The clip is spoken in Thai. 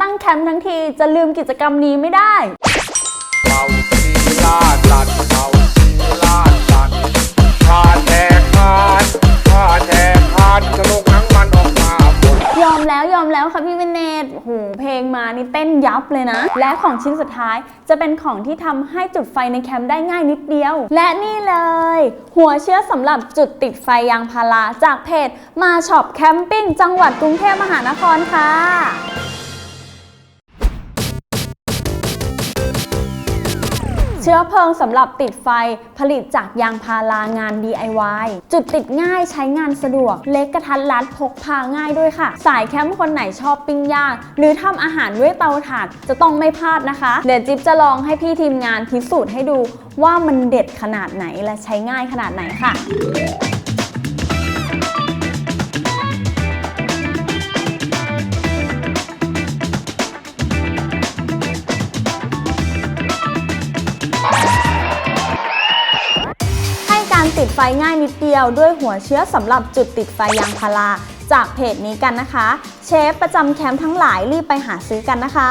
ตั้งแคมป์ทั้งทีจะลืมกิจกรรมนี้ไม่ได้เมาทีลาดลัดเมาทีลาดลัดข้าแทกคานข้าแทกคานจะลงหนังมันออกมาบนยอมแล้วยอมแล้วค่ะพี่เวเนตโอ้โหเพลงมานี่เต้นยับเลยนะ และของชิ้นสุดท้ายจะเป็นของที่ทำให้จุดไฟในแคมป์ได้ง่ายนิดเดียว และนี่เลย หัวเชื้อสำหรับจุดติดไฟยางพาราจากเพจมาช็อปแคมปิ้งจังหวัดกรุงเทพมหานครค่ะ ชื้อเพลิงสำหรับติดไฟผลิตจากยางพารางาน DIY จุดติดง่ายใช้งานสะดวก เล็กกระทัดรัดพกพาง่ายด้วยค่ะ สายแคมป์คนไหนชอบปิ้งย่างหรือทำอาหารด้วยเตาถ่านจะต้องไม่พลาดนะคะ เดี๋ยวจิ๊บจะลองให้พี่ทีมงานพิสูจน์ให้ดูว่ามันเด็ดขนาดไหนและใช้ง่ายขนาดไหนค่ะ ติดไฟง่ายนิดเดียวด้วยหัวเชื้อสำหรับจุดติดไฟยางพาราจากเพจนี้กันนะคะ เชฟประจำแคมป์ทั้งหลายรีบไปหาซื้อกันนะคะ